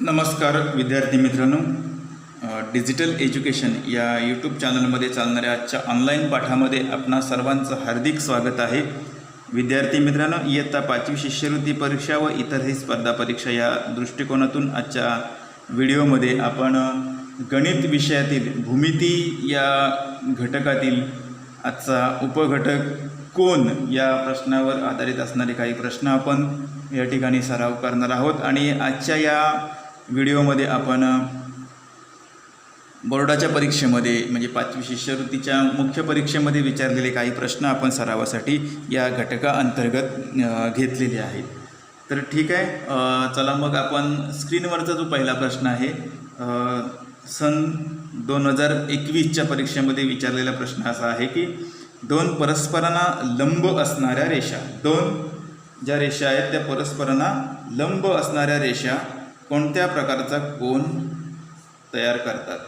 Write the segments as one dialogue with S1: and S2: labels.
S1: नमस्कार विद्यार्थी मित्रांनो. डिजिटल एज्युकेशन या यूट्यूब चॅनलमध्ये चालणाऱ्या आजच्या ऑनलाईन पाठामध्ये आपणा सर्वांचं हार्दिक स्वागत आहे. विद्यार्थी मित्रांनो इयत्ता पाचवी शिष्यवृत्ती परीक्षा व इतरही स्पर्धा परीक्षा या दृष्टिकोनातून आजच्या व्हिडिओमध्ये आपण गणित विषयातील भूमिती या घटकातील आजचा उपघटक कोण या प्रश्नावर आधारित असणारे काही प्रश्न आपण या ठिकाणी सराव करणार आहोत. आणि आजच्या या व्हिडिओमध्ये आपण बोर्डाच्या परीक्षेमध्ये म्हणजे पाचवी शिष्यवृत्तीच्या मुख्य परीक्षेमध्ये विचारलेले काही प्रश्न आपण सरावासाठी या घटकाअंतर्गत अंतर्गत घेतलेले आहेत. तर ठीक आहे चला मग आपण स्क्रीनवरचा जो पहिला प्रश्न आहे सन दोन हजार एकवीसच्या परीक्षेमध्ये विचारलेला प्रश्न असा आहे की दोन परस्परांना लंब असणाऱ्या रेषा दोन ज्या रेषा आहेत त्या परस्परांना लंब असणाऱ्या रेषा कोणत्या प्रकारचा कोण तयार करतात?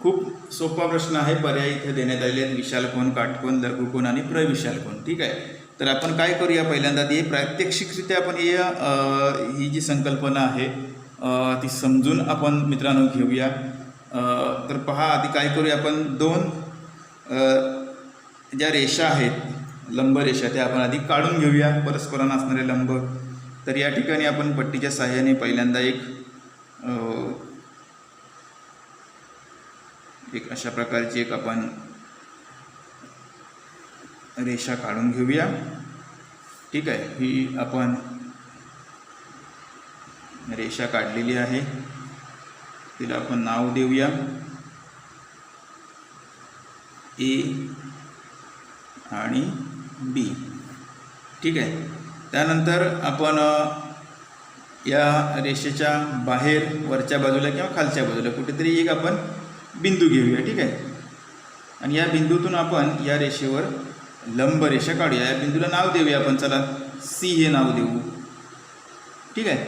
S1: खूप सोपा प्रश्न आहे. पर्याय इथे देण्यात आलेले आहेत. विशाल कोण काटकोण लघुकोण आणि प्रविशाल कोण. ठीक आहे? तर आपण काय करूया? पहिल्यांदा ते प्रात्यक्षिकरित्या आपण हे ही जी संकल्पना आहे ती समजून आपण मित्रांनो घेऊया. तर पहा आधी काय करूया आपण? दोन ज्या रेषा आहेत लंब रेषा त्या आपण आधी काढून घेऊया. परस्परांना असणारे लंब. तर या ठिकाणी आपण पट्टीच्या सहाय्याने पहिल्यांदा एक एक अशा प्रकारची एक आपण रेषा काढून घेऊया. ठीक आहे ही आपण रेषा काढलेली आहे. तिला आपण नाव देऊया. ए आणि बी. ठीक आहे. त्यानंतर आपण या रेषेच्या बाहेर वरच्या बाजूला किंवा खालच्या बाजूला कुठेतरी एक आपण बिंदू घेऊया ठीक आहे? आणि या बिंदूतून आपण या रेषेवर लंब रेषा काढूया. या बिंदूला नाव देऊया आपण चला. सी हे नाव देऊ. ठीक आहे?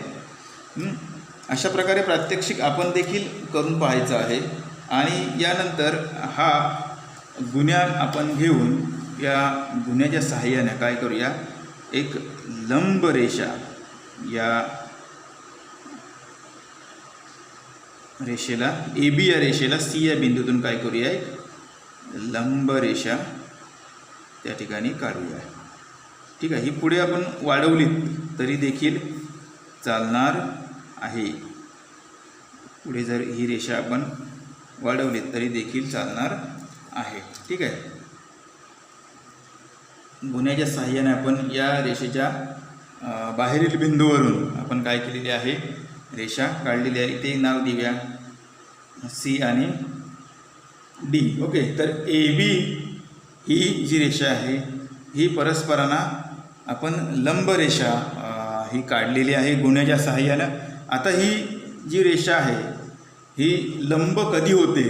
S1: अशा प्रकारे प्रात्यक्षिक आपण देखील करून पाहायचं आहे. आणि यानंतर हा गुन्ह्या आपण घेऊन या गुन्ह्याच्या सहाय्याने काय करूया? एक लंब रेषा या रेषेला ए बी या रेषेला सी या बिंदूतून काय करूया एक लंब रेषा त्या ठिकाणी काढूया. ठीक आहे ही पुढे आपण वाढवली तरी देखील चालणार आहे. पुढे जर ही रेषा आपण वाढवली तरी देखील चालणार आहे. ठीक आहे? गुन्ह्याच्या सहाय्याने आपण या रेषेच्या बाहेरील बिंदूवरून आपण काय केलेले आहे? रेषा काढलेली आहे. इथे नाव देऊया. सी आणि डी. ओके तर ए बी ही जी रेषा आहे ही परस्परांना आपण लंब रेषा ही काढलेली आहे गुन्ह्याच्या सहाय्यानं. आता ही जी रेषा आहे ही लंब कधी होते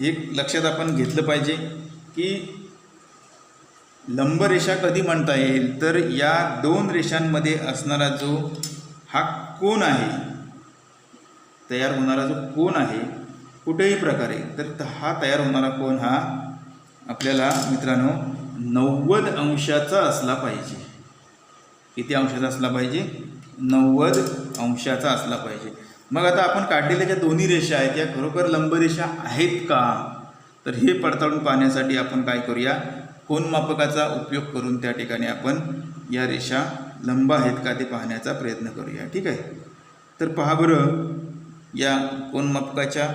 S1: हे लक्षात आपण घेतलं पाहिजे की लंबरेषा कधी म्हणता येईल? तर या दोन रेषांमध्ये असणारा जो हा कोण आहे तयार होणारा जो कोण आहे कुठेही प्रकारे तर त- हा तयार होणारा कोण हा आपल्याला मित्रांनो नव्वद अंशाचा असला पाहिजे. किती अंशाचा असला पाहिजे? नव्वद अंशाचा असला पाहिजे. मग आता आपण काढलेल्या ज्या दोन्ही रेषा आहेत त्या खरोखर लंबरेषा आहेत का? तर हे पडताळून पाहण्यासाठी आपण काय करूया? कोनमापकाचा उपयोग करून त्या ठिकाणी आपण या रेषा लंब आहेत का ते पाहण्याचा प्रयत्न करूया. ठीक आहे? तर पहा बरं या कोनमापकाच्या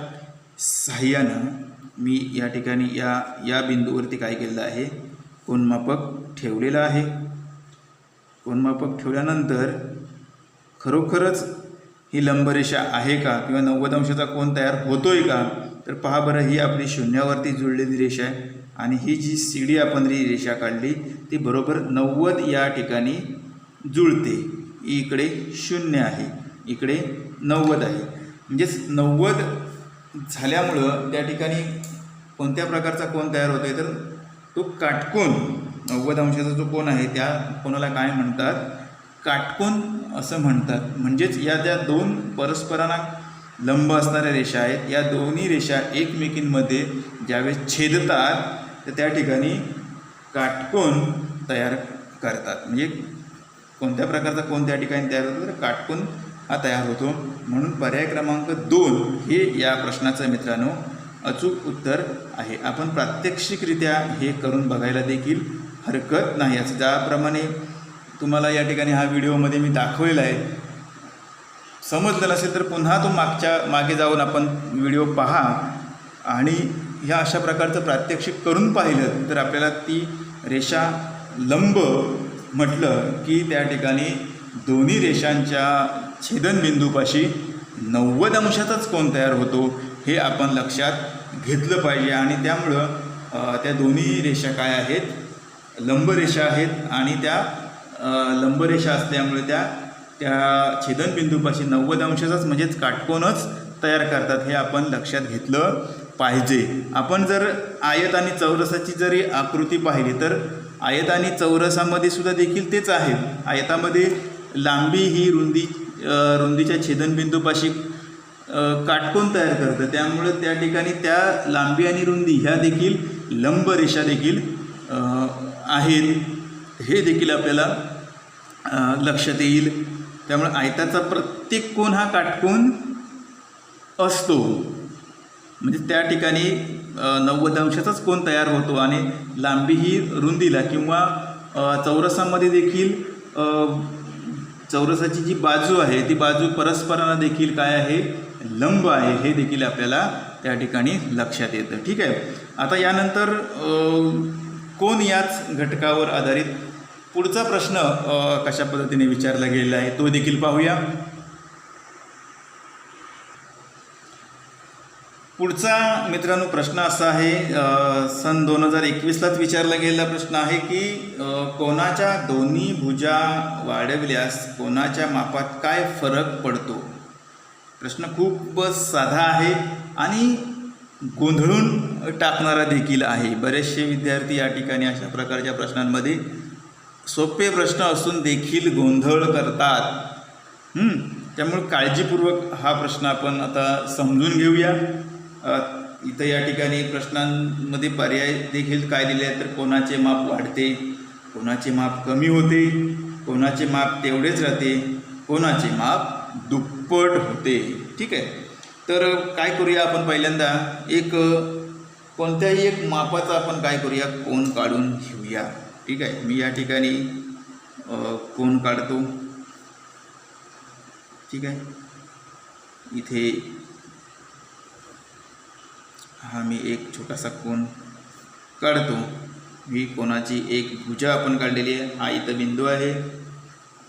S1: सहाय्यानं मी या ठिकाणी या या बिंदूवरती काय केलेलं आहे? कोनमापक ठेवलेलं आहे. कोनमापक ठेवल्यानंतर खरोखरच ही लंबरेषा आहे का किंवा नव्वद अंशाचा कोण तयार होतोय का? तर पहा बरं ही आपली शून्यावरती जुळलेली रेषा आहे. आणि ही जी सी डी आपण जी रेषा काढली ती बरोबर नव्वद या ठिकाणी जुळते. इकडे शून्य आहे. इकडे नव्वद आहे. म्हणजेच नव्वद झाल्यामुळं त्या ठिकाणी कोणत्या प्रकारचा कोण तयार होतोय तर तो काटकोन नव्वद अंशाचा जो कोण आहे त्या कोणाला काय म्हणतात? काटकोन असं म्हणतात. म्हणजेच या ज्या दोन परस्परांना लंब असणाऱ्या रेषा आहेत. या दोन्ही रेषा एकमेकींमध्ये ज्यावेळेस छेदतात तर त्या ठिकाणी काटकोन तयार करतात. म्हणजे कोणत्या प्रकारचा कोण त्या ठिकाणी तयार होतो? तर काटकोन हा तयार होतो. म्हणून पर्याय क्रमांक दोन हे या प्रश्नाचं मित्रांनो अचूक उत्तर आहे. आपण प्रात्यक्षिकरित्या हे करून बघायला देखील हरकत नाही. असं ज्याप्रमाणे तुम्हाला या ठिकाणी हा व्हिडिओमध्ये मी दाखवलेला आहे. समजलं नसेल तर पुन्हा तो मागच्या मागे जाऊन आपण व्हिडिओ पहा. आणि ह्या अशा प्रकारचं प्रात्यक्षिक करून पाहिलं तर आपल्याला ती रेषा लंब म्हटलं की त्या ठिकाणी दोन्ही रेषांच्या छेदनबिंदूपाशी नव्वद अंशाचाच कोण तयार होतो हे आपण लक्षात घेतलं पाहिजे. आणि त्यामुळं त्या दोन्ही रेषा काय आहेत? लंबरेषा आहेत आणि त्या लंबरेषा असल्यामुळे त्या त्या छेदनबिंदूपाशी नव्वद अंशाचाच म्हणजेच काटकोनच तयार करतात हे आपण लक्षात घेतलं. पाहिजे. आपण जर आयत आणि चौरसाची जरी आकृती पाहिली तर आयत आणि चौरसामध्ये सुद्धा देखील तेच आहे. आयतामध्ये लांबी ही रुंदी रुंदीच्या छेदनबिंदूपाशी काटकोन तयार करतं. त्यामुळं त्या ठिकाणी त्या लांबी आणि रुंदी ह्या देखील लंब रेषा देखील आहेत. हे देखील आपल्याला लक्षात येईल. त्यामुळे आयताचा प्रत्येक कोण हा काटकोन असतो. म्हणजे त्या ठिकाणी नव्वद अंशाचाच कोण तयार होतो आणि लांबी ही रुंदीला किंवा चौरसामध्ये देखील चौरसाची जी बाजू आहे ती बाजू परस्परांना देखील काय आहे? लंब आहे हे देखील आपल्याला त्या ठिकाणी लक्षात येतं. ठीक आहे? आता यानंतर कोण याच घटकावर आधारित? पुढचा प्रश्न कशा पद्धतीने विचारला गेलेला आहे तो देखील पाहूया. पुढचा मित्रांनो प्रश्न असा आहे सन दोन हजार एकवीसलाच विचारला गेलेला प्रश्न आहे की कोणाच्या दोन्ही भुजा वाढवल्यास कोणाच्या मापात काय फरक पडतो? प्रश्न खूप साधा आहे आणि गोंधळून टाकणारा देखील आहे. बरेचसे विद्यार्थी या ठिकाणी अशा प्रकारच्या प्रश्नांमध्ये सोपे प्रश्न असून देखील गोंधळ करतात. त्यामुळे काळजीपूर्वक हा प्रश्न आपण आता समजून घेऊया. इथं या ठिकाणी प्रश्नांमध्ये पर्याय देखील काय दिले आहेत? तर कोणाचे माप वाढते कोणाचे माप कमी होते कोणाचे माप तेवढेच राहते कोणाचे माप दुप्पट होते. ठीक आहे? तर काय करूया आपण पहिल्यांदा? एक कोणत्याही एक मापाचा आपण काय करूया? कोण काढून घेऊया. ठीक आहे? मी या ठिकाणी कोण काढतो. ठीक आहे? इथे हा मी एक छोटासा कोण काढतो. ही कोणाची एक भुजा आपण काढलेली आहे. हा इथं बिंदू आहे.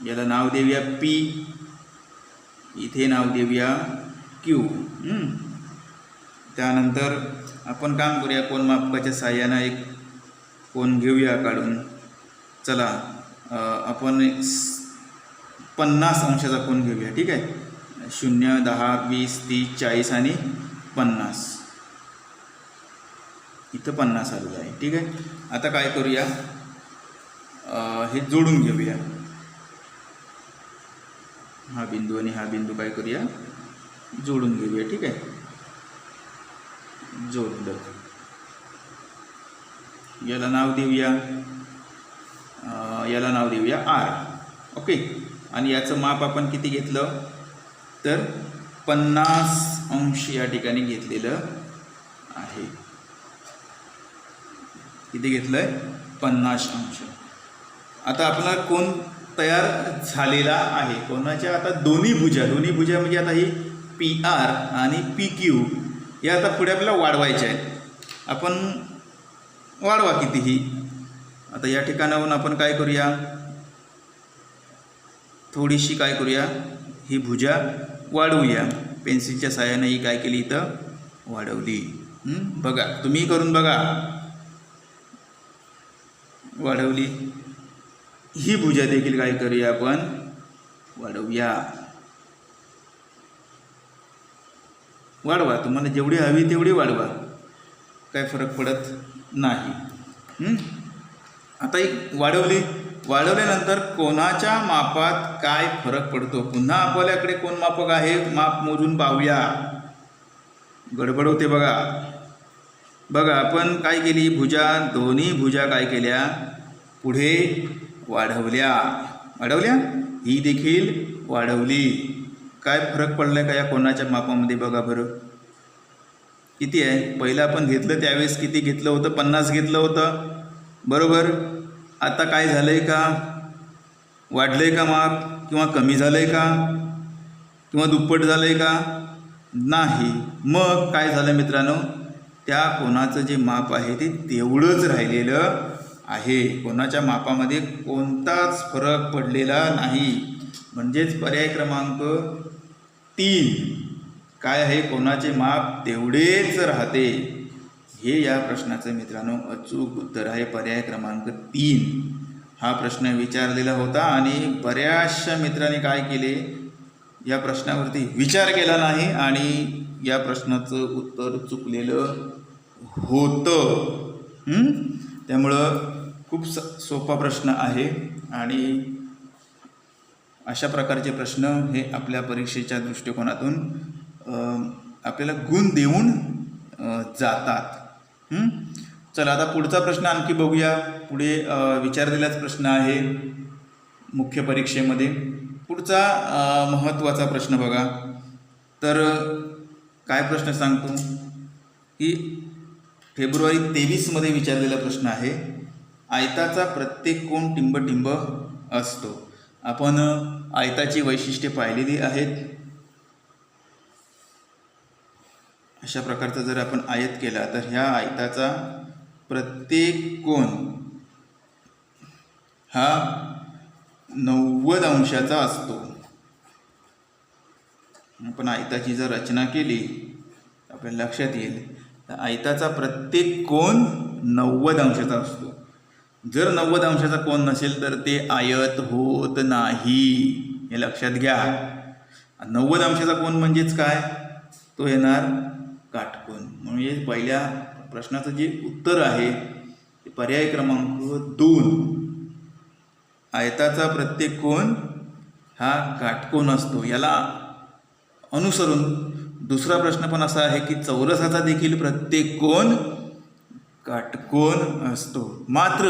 S1: याला नाव देऊया पी इथे नाव देऊया क्यू त्यानंतर आपण काम करूया कोण मापकाच्या सहाय्यानं एक कोण घेऊया काढून. चला आपण स- पन्नास अंशाचा कोण घेऊया. ठीक आहे? शून्य दहा वीस तीस चाळीस आणि पन्नास. इथं पन्नास आलेलं आहे. ठीक आहे? आता काय करूया? हे जोडून घेऊया. हा बिंदू आणि हा बिंदू काय करूया? जोडून घेऊया. ठीक आहे? जोडलं. याला नाव देऊया. याला नाव देऊया आर ओके? आणि याचं माप आपण किती घेतलं? तर पन्नास अंश या ठिकाणी घेतलेलं आहे. किती घेतलं आहे पन्नास अंश. आता आपला कोण तयार झालेला आहे? कोणाच्या आता दोन्ही भुजा दोन्ही भुजा म्हणजे आता ही पी आर आणि पी क्यू या आता पुढे आपल्याला वाढवायच्या आहेत. आपण वाढवा कितीही आता या ठिकाणाहून आपण काय करूया? थोडीशी काय करूया? ही भुजा वाढवूया. पेन्सिलच्या साह्यानं ही काय केली इथं? वाढवली. बघा तुम्ही करून बघा. वाढवली. ही भुजा देखील काय करूया आपण? वाढवूया. वाढवा. तुम्हाला जेवढी हवी तेवढी वाढवा. काय फरक पडत नाही. आता एक वाढवली. वाढवल्यानंतर कोणाच्या मापात काय फरक पडतो? पुन्हा आपल्याकडे कोण मापक आहे माप मोजून पाहूया. गडबड होते बघा. बघा आपण काय केली? भुजा दोन्ही भुजा काय केल्या? पुढे वाढवल्या. वाढवल्या? ही देखील वाढवली. काय फरक पडलाय का या कोणाच्या मापामध्ये? बघा बरं. किती आहे? पहिलं आपण घेतलं त्यावेळेस किती घेतलं होतं? पन्नास घेतलं होतं. बरोबर? आता काय झालं आहे का? वाढलं आहे का माप? किंवा कमी झालं आहे का? किंवा दुप्पट झालं आहे का? नाही. मग काय झालं मित्रांनो? त्या कोणाचं जे माप आहे ते तेवढंच राहिलेलं आहे. कोणाच्या मापामध्ये कोणताच फरक पडलेला नाही. म्हणजेच पर्याय क्रमांक तीन. काय आहे? कोणाचे माप तेवढेच राहते. हे या प्रश्नाचं मित्रांनो अचूक उत्तर आहे. पर्याय क्रमांक तीन. हा प्रश्न विचारलेला होता आणि बऱ्याचशा मित्रांनी काय केले? या प्रश्नावरती विचार केला नाही आणि या प्रश्नाचं उत्तर चुकलेलं होतं. त्यामुळं खूप स सोपा प्रश्न आहे. आणि अशा प्रकारचे प्रश्न हे आपल्या परीक्षेच्या दृष्टिकोनातून आपल्याला गुण देऊन जातात. चला आता पुढचा प्रश्न आणखी बघूया. पुढे विचारलेलाच प्रश्न आहे मुख्य परीक्षेमध्ये. पुढचा महत्त्वाचा प्रश्न बघा. तर काय प्रश्न सांगतो? की फेब्रुवारी तेवीसमध्ये विचारलेला प्रश्न आहे आयताचा प्रत्येक कोण टिंबटिंब असतो. आपण आयताची वैशिष्ट्ये पाहिलेली आहेत. अशा प्रकारचा जर आपण आयत केला तर ह्या आयताचा प्रत्येक कोण हा नव्वद अंशाचा असतो. आपण आयताची जर रचना केली आपल्या लक्षात येईल. तर आयताचा प्रत्येक कोण नव्वद अंशाचा असतो. जर नव्वद अंशाचा कोण नसेल तर ते आयत होत नाही. हे लक्षात घ्या. नव्वद अंशाचा कोण म्हणजेच काय? तो येणार काटकोन. म्हणजे पहिल्या प्रश्नाचं जे उत्तर आहे ते पर्याय क्रमांक दोन. आयताचा प्रत्येक कोण हा काटकोन असतो. याला अनुसरून दुसरा प्रश्न पण असा आहे की चौरसाचा देखील प्रत्येक कोण काटकोन असतो. मात्र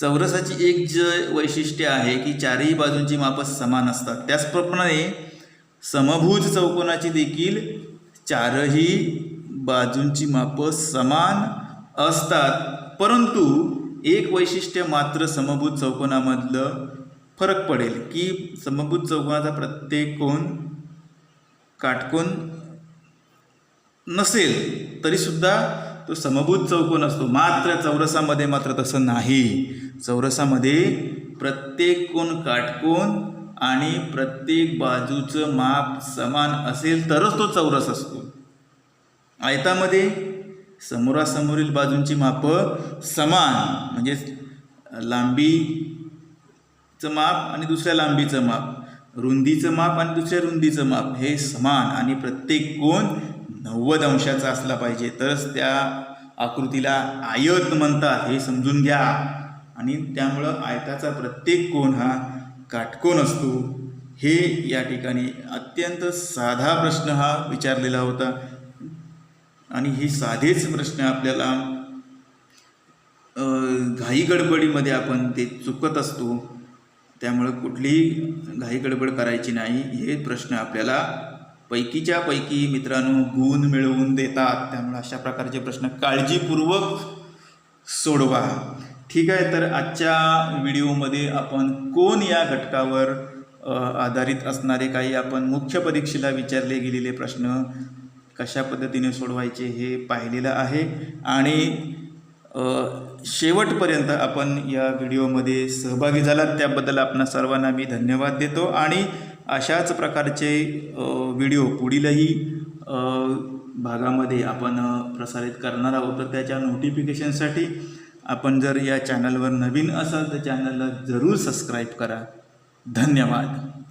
S1: चौरसाची एक ज वैशिष्ट्य आहे की चारही बाजूंची मापं समान असतात. त्याचप्रमाणे समभुज चौकोनाची देखील चारही बाजूंची मापं समान असतात. परंतु एक वैशिष्ट्य मात्र समभुज चौकोनामधलं फरक पडेल की समभुज चौकोनाचा प्रत्येक कोण काटकोन नसेल तरीसुद्धा तो समभूत चौकोन असतो. मात्र चौरसामध्ये मात्र तसं नाही. चौरसामध्ये प्रत्येक कोण काटकोन आणि प्रत्येक बाजूचं माप समान असेल तरच तो चौरस असतो. आयतामध्ये समोरासमोरील बाजूंची मापं समान म्हणजे लांबीचं माप आणि दुसऱ्या लांबीचं माप. रुंदीचं माप आणि दुसऱ्या रुंदीचं माप हे समान आणि प्रत्येक कोण नव्वद अंशाचा असला पाहिजे. तरच त्या आकृतीला आयत म्हणतात हे समजून घ्या. आणि त्यामुळं आयताचा प्रत्येक कोण हा काटकोण असतो. हे या ठिकाणी अत्यंत साधा प्रश्न हा विचारलेला होता. आणि हे साधेच प्रश्न आपल्याला घाई गडबडीमध्ये आपण ते चुकत असतो. त्यामुळं कुठलीही घाई गडबड करायची नाही. हे प्रश्न आपल्याला पैकीच्या पैकी मित्रांनो गुण मिळवून देतात. त्यामुळे अशा प्रकारचे प्रश्न काळजीपूर्वक सोडवा. ठीक आहे तर आजच्या व्हिडिओमध्ये आपण कोण या घटकावर आधारित असणारे काही आपण मुख्य परीक्षेला विचारले गेलेले प्रश्न कशा पद्धतीने सोडवायचे हे पाहिलेलं आहे. आणि शेवटपर्यंत आपण या व्हिडिओमध्ये सहभागी झालात. त्याबद्दल आपणा सर्वांना मी धन्यवाद देतो आणि अशाच प्रकारचे व्हिडिओ पुढीलही भागामध्ये आपण प्रसारित करणार आहोत. तर त्याच्या नोटिफिकेशनसाठी आपण जर या चॅनलवर नवीन असाल तर चॅनलला जरूर सबस्क्राईब करा. धन्यवाद.